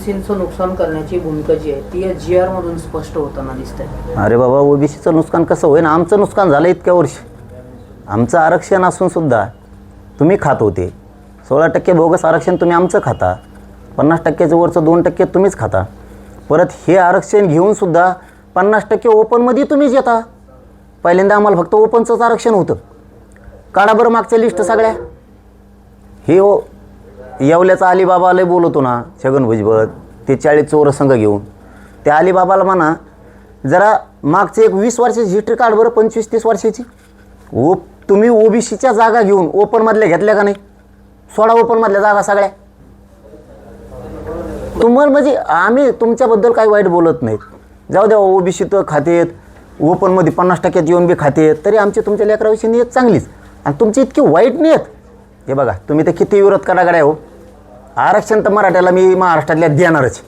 ओबीसीचं नुकसान करण्याची भूमिका जी आहे ती या जी आर मधून स्पष्ट होताना दिसते अरे बाबा ओबीसीचं नुकसान कसं होईल आमचं नुकसान झालं इतक्या वर्षी. आमचं आरक्षण असून सुद्धा तुम्ही खात होते. सोळा टक्के बोगस आरक्षण तुम्ही आमचं खाता. पन्नास टक्क्याचं वरचं दोन टक्के तुम्हीच खाता. परत हे आरक्षण घेऊन सुद्धा पन्नास टक्के ओपनमध्ये तुम्हीच येता. पहिल्यांदा आम्हाला फक्त ओपनचंच आरक्षण होतं. काढा बरं मागच्या लिस्ट सगळ्या. हे ओ येवल्याचा अलीबाबालाही बोलवतो ना छगन भुजबळ ते चाळीस चोर संघ घेऊन. त्या अलीबाबाला म्हणा जरा मागचे एक वीस वर्षाची हिस्ट्री काढ बरं पंचवीस तीस वर्षाची. ओ तुम्ही ओबीसीच्या जागा घेऊन ओपनमधल्या घेतल्या का नाही? सोळा ओपनमधल्या जागा सगळ्या. तुम्हाला म्हणजे आम्ही तुमच्याबद्दल काही वाईट बोलत नाहीत. जाऊ द्या ओबीसी तर खातेत ओपनमध्ये पन्नास टक्क्यात येऊन बी खातेत तरी आमची तुमच्या लेकराविषयी नियत चांगलीच. आणि तुमची इतकी वाईट नियत. हे बघा तुम्ही तर किती विरोध करा हो. आरक्षण तर मराठ्याला मी महाराष्ट्रातल्या देणारच.